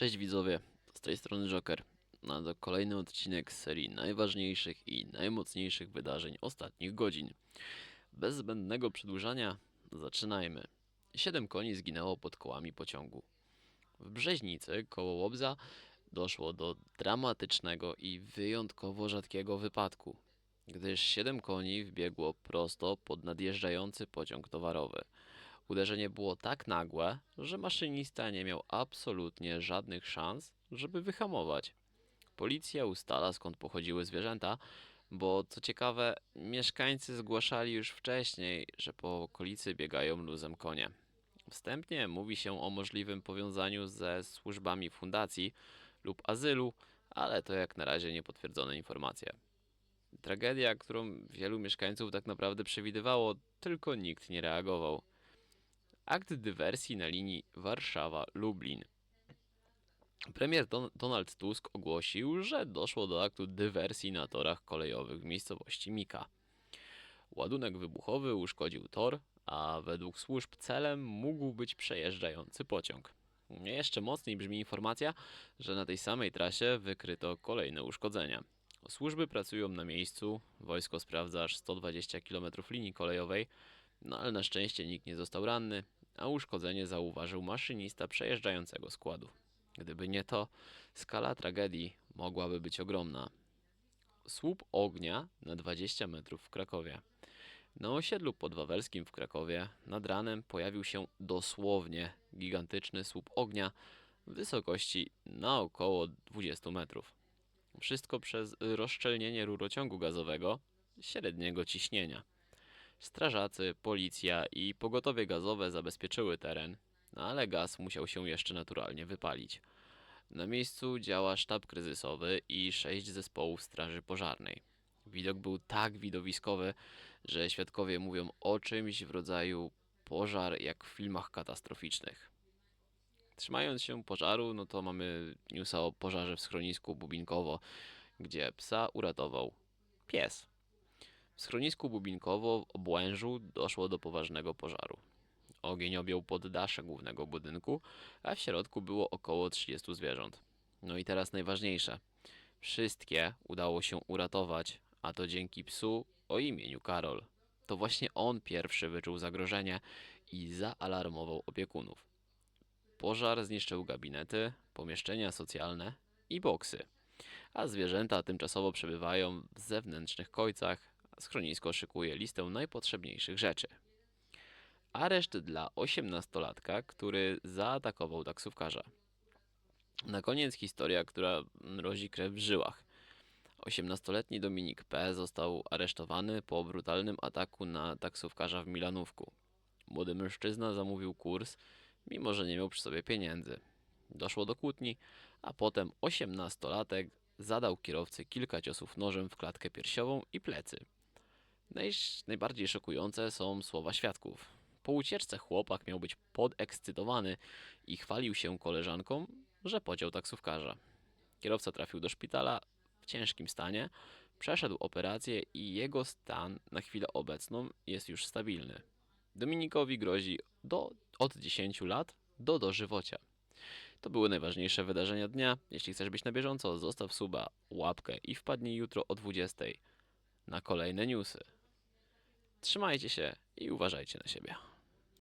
Cześć widzowie, z tej strony Joker. Na to kolejny odcinek serii najważniejszych i najmocniejszych wydarzeń ostatnich godzin. Bez zbędnego przedłużania zaczynajmy. Siedem koni zginęło pod kołami pociągu. W Brzeźnicy, koło Łobza, doszło do dramatycznego i wyjątkowo rzadkiego wypadku, gdyż siedem koni wbiegło prosto pod nadjeżdżający pociąg towarowy. Uderzenie było tak nagłe, że maszynista nie miał absolutnie żadnych szans, żeby wyhamować. Policja ustala skąd pochodziły zwierzęta, bo co ciekawe, mieszkańcy zgłaszali już wcześniej, że po okolicy biegają luzem konie. Wstępnie mówi się o możliwym powiązaniu ze służbami fundacji lub azylu, ale to jak na razie niepotwierdzone informacje. Tragedia, którą wielu mieszkańców tak naprawdę przewidywało, tylko nikt nie reagował. Akt dywersji na linii Warszawa-Lublin. Premier Don- Donald Tusk ogłosił, że doszło do aktu dywersji na torach kolejowych w miejscowości Mika. Ładunek wybuchowy uszkodził tor, a według służb celem mógł być przejeżdżający pociąg. Jeszcze mocniej brzmi informacja, że na tej samej trasie wykryto kolejne uszkodzenia. Służby pracują na miejscu, wojsko sprawdza aż 120 km linii kolejowej, no ale na szczęście nikt nie został ranny, a uszkodzenie zauważył maszynista przejeżdżającego składu. Gdyby nie to, skala tragedii mogłaby być ogromna. Słup ognia na 20 metrów w Krakowie. Na osiedlu podwawelskim w Krakowie nad ranem pojawił się dosłownie gigantyczny słup ognia w wysokości na około 20 metrów. Wszystko przez rozszczelnienie rurociągu gazowego średniego ciśnienia. Strażacy, policja i pogotowie gazowe zabezpieczyły teren, no ale gaz musiał się jeszcze naturalnie wypalić. Na miejscu działa sztab kryzysowy i sześć zespołów straży pożarnej. Widok był tak widowiskowy, że świadkowie mówią o czymś w rodzaju pożar jak w filmach katastroficznych. Trzymając się pożaru, no to mamy newsa o pożarze w schronisku Bubinkowo, gdzie psa uratował pies. W schronisku Bubinkowo w Obłężu doszło do poważnego pożaru. Ogień objął poddasze głównego budynku, a w środku było około 30 zwierząt. No i teraz najważniejsze. Wszystkie udało się uratować, a to dzięki psu o imieniu Karol. To właśnie on pierwszy wyczuł zagrożenie i zaalarmował opiekunów. Pożar zniszczył gabinety, pomieszczenia socjalne i boksy. A zwierzęta tymczasowo przebywają w zewnętrznych kojcach, schronisko szykuje listę najpotrzebniejszych rzeczy. Areszt dla 18-latka, który zaatakował taksówkarza. Na koniec historia, która mrozi krew w żyłach. 18-letni Dominik P. został aresztowany po brutalnym ataku na taksówkarza w Milanówku. Młody mężczyzna zamówił kurs, mimo że nie miał przy sobie pieniędzy. Doszło do kłótni, a potem 18-latek zadał kierowcy kilka ciosów nożem w klatkę piersiową i plecy. Najbardziej szokujące są słowa świadków. Po ucieczce chłopak miał być podekscytowany i chwalił się koleżankom, że pociął taksówkarza. Kierowca trafił do szpitala w ciężkim stanie, przeszedł operację i jego stan na chwilę obecną jest już stabilny. Dominikowi grozi do, od 10 lat do dożywocia. To były najważniejsze wydarzenia dnia. Jeśli chcesz być na bieżąco, zostaw suba, łapkę i wpadnij jutro o 20 na kolejne newsy. Trzymajcie się i uważajcie na siebie.